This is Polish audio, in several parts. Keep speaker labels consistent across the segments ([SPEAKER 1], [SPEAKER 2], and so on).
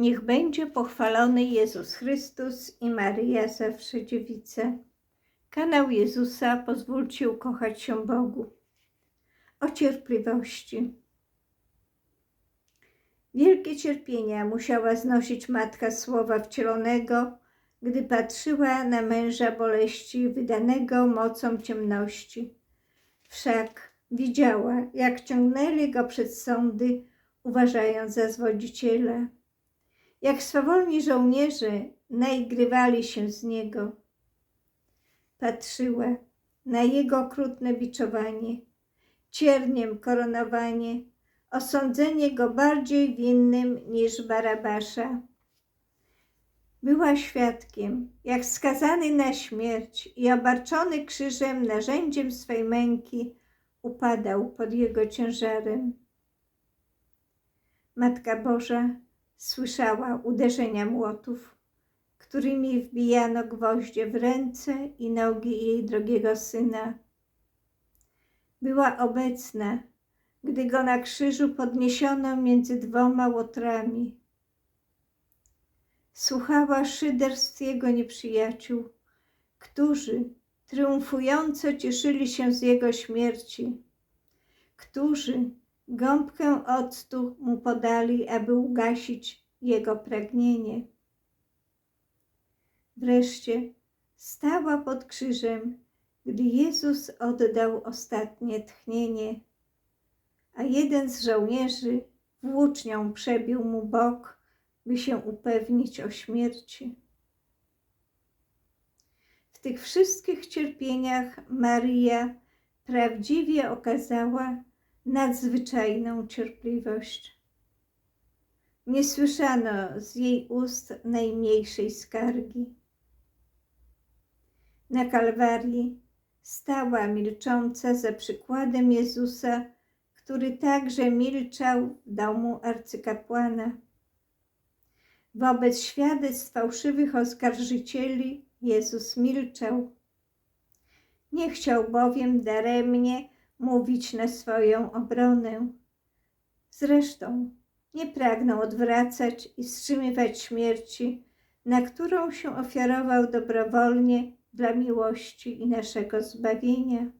[SPEAKER 1] Niech będzie pochwalony Jezus Chrystus i Maryja zawsze dziewice. Kanał Jezusa pozwólcie ukochać się Bogu. O cierpliwości. Wielkie cierpienia musiała znosić Matka Słowa Wcielonego, gdy patrzyła na męża boleści wydanego mocą ciemności. Wszak widziała, jak ciągnęli go przed sądy, uważając za zwodziciela jak swawolni żołnierze naigrywali się z niego. Patrzyła na jego okrutne biczowanie, cierniem koronowanie, osądzenie go bardziej winnym niż Barabasza. Była świadkiem, jak skazany na śmierć i obarczony krzyżem narzędziem swej męki upadał pod jego ciężarem. Matka Boża Słyszała uderzenia młotów, którymi wbijano gwoździe w ręce i nogi jej drogiego syna. Była obecna, gdy go na krzyżu podniesiono między dwoma łotrami. Słuchała szyderstw jego nieprzyjaciół, którzy triumfująco cieszyli się z jego śmierci, którzy Gąbkę octu mu podali, aby ugasić jego pragnienie. Wreszcie stała pod krzyżem, gdy Jezus oddał ostatnie tchnienie, a jeden z żołnierzy włócznią przebił mu bok, by się upewnić o śmierci. W tych wszystkich cierpieniach Maria prawdziwie okazała, nadzwyczajną cierpliwość. Nie słyszano z jej ust najmniejszej skargi. Na Kalwarii stała milcząca za przykładem Jezusa, który także milczał w domu arcykapłana. Wobec świadectw fałszywych oskarżycieli Jezus milczał. Nie chciał bowiem daremnie mówić na swoją obronę. Zresztą nie pragnął odwracać i wstrzymywać śmierci, na którą się ofiarował dobrowolnie dla miłości i naszego zbawienia.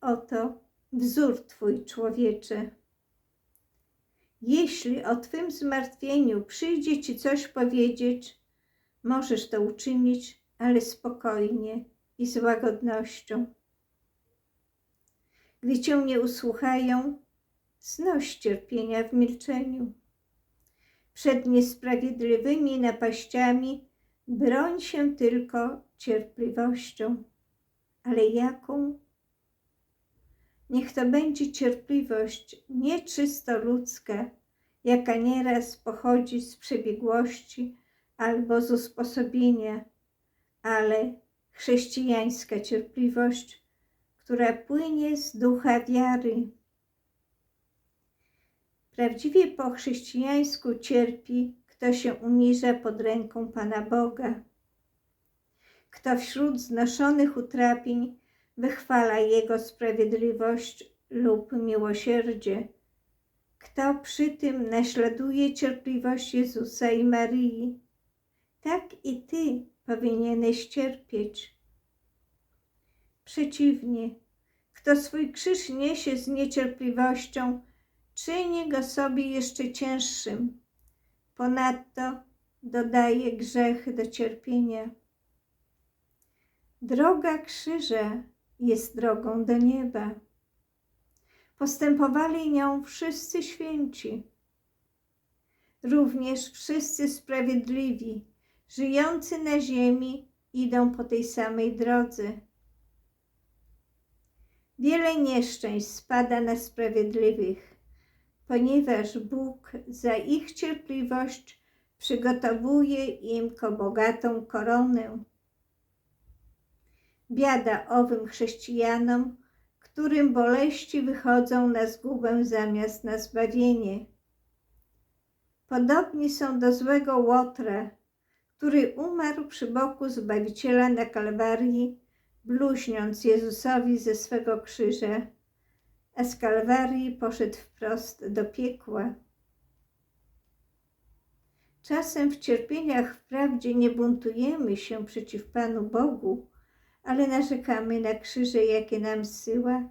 [SPEAKER 1] Oto wzór Twój, człowiecze. Jeśli o Twym zmartwieniu przyjdzie Ci coś powiedzieć, możesz to uczynić, ale spokojnie i z łagodnością. Gdy cię nie usłuchają, znoś cierpienia w milczeniu. Przed niesprawiedliwymi napaściami broń się tylko cierpliwością. Ale jaką? Niech to będzie cierpliwość nie czysto ludzka, jaka nieraz pochodzi z przebiegłości albo z usposobienia, ale chrześcijańska cierpliwość, która płynie z ducha wiary. Prawdziwie po chrześcijańsku cierpi, kto się uniża pod ręką Pana Boga, kto wśród znoszonych utrapień wychwala Jego sprawiedliwość lub miłosierdzie, kto przy tym naśladuje cierpliwość Jezusa i Maryi. Tak i Ty powinieneś cierpieć Przeciwnie, kto swój krzyż niesie z niecierpliwością, czyni go sobie jeszcze cięższym. Ponadto dodaje grzech do cierpienia. Droga krzyża jest drogą do nieba. Postępowali nią wszyscy święci, również wszyscy sprawiedliwi, żyjący na ziemi, idą po tej samej drodze. Wiele nieszczęść spada na sprawiedliwych, ponieważ Bóg za ich cierpliwość przygotowuje im bogatą koronę. Biada owym chrześcijanom, którym boleści wychodzą na zgubę zamiast na zbawienie. Podobni są do złego Łotra, który umarł przy boku Zbawiciela na Kalwarii bluźniąc Jezusowi ze swego krzyża, a z Kalwarii poszedł wprost do piekła. Czasem w cierpieniach wprawdzie nie buntujemy się przeciw Panu Bogu, ale narzekamy na krzyże, jakie nam zsyła.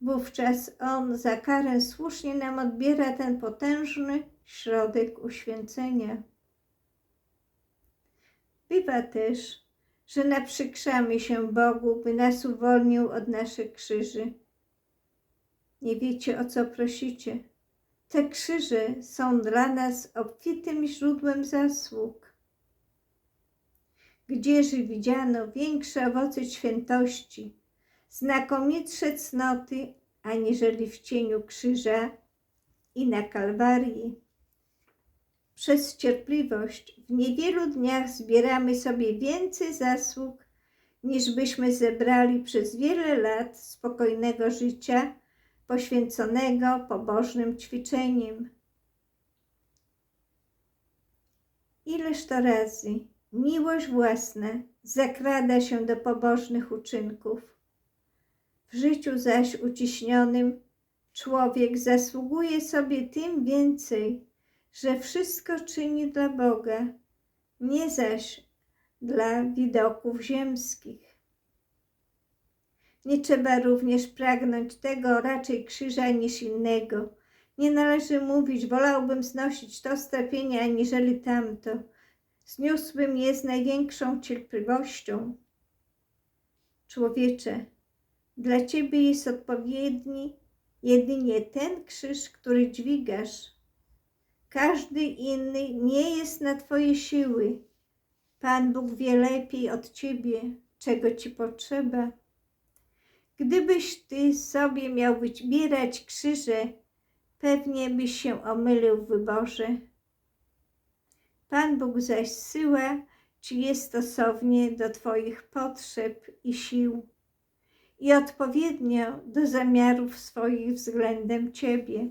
[SPEAKER 1] Wówczas On za karę słusznie nam odbiera ten potężny środek uświęcenia. Bywa też, że naprzykrzamy się Bogu, by nas uwolnił od naszych krzyży. Nie wiecie, o co prosicie. Te krzyże są dla nas obfitym źródłem zasług. Gdzieży widziano większe owoce świętości, znakomitsze cnoty, aniżeli w cieniu krzyża i na Kalwarii. Przez cierpliwość w niewielu dniach zbieramy sobie więcej zasług, niż byśmy zebrali przez wiele lat spokojnego życia poświęconego pobożnym ćwiczeniem. Ileż to razy miłość własna zakrada się do pobożnych uczynków. W życiu zaś uciśnionym człowiek zasługuje sobie tym więcej, że wszystko czyni dla Boga, nie zaś dla widoków ziemskich. Nie trzeba również pragnąć tego raczej krzyża niż innego. Nie należy mówić, wolałbym znosić to strapienie, aniżeli tamto. Zniósłbym je z największą cierpliwością. Człowiecze, dla Ciebie jest odpowiedni jedynie ten krzyż, który dźwigasz. Każdy inny nie jest na Twoje siły. Pan Bóg wie lepiej od Ciebie, czego Ci potrzeba. Gdybyś Ty sobie miał wybierać krzyże, pewnie byś się omylił w wyborze. Pan Bóg zaś zsyła Ci je stosownie do Twoich potrzeb i sił i odpowiednio do zamiarów swoich względem Ciebie.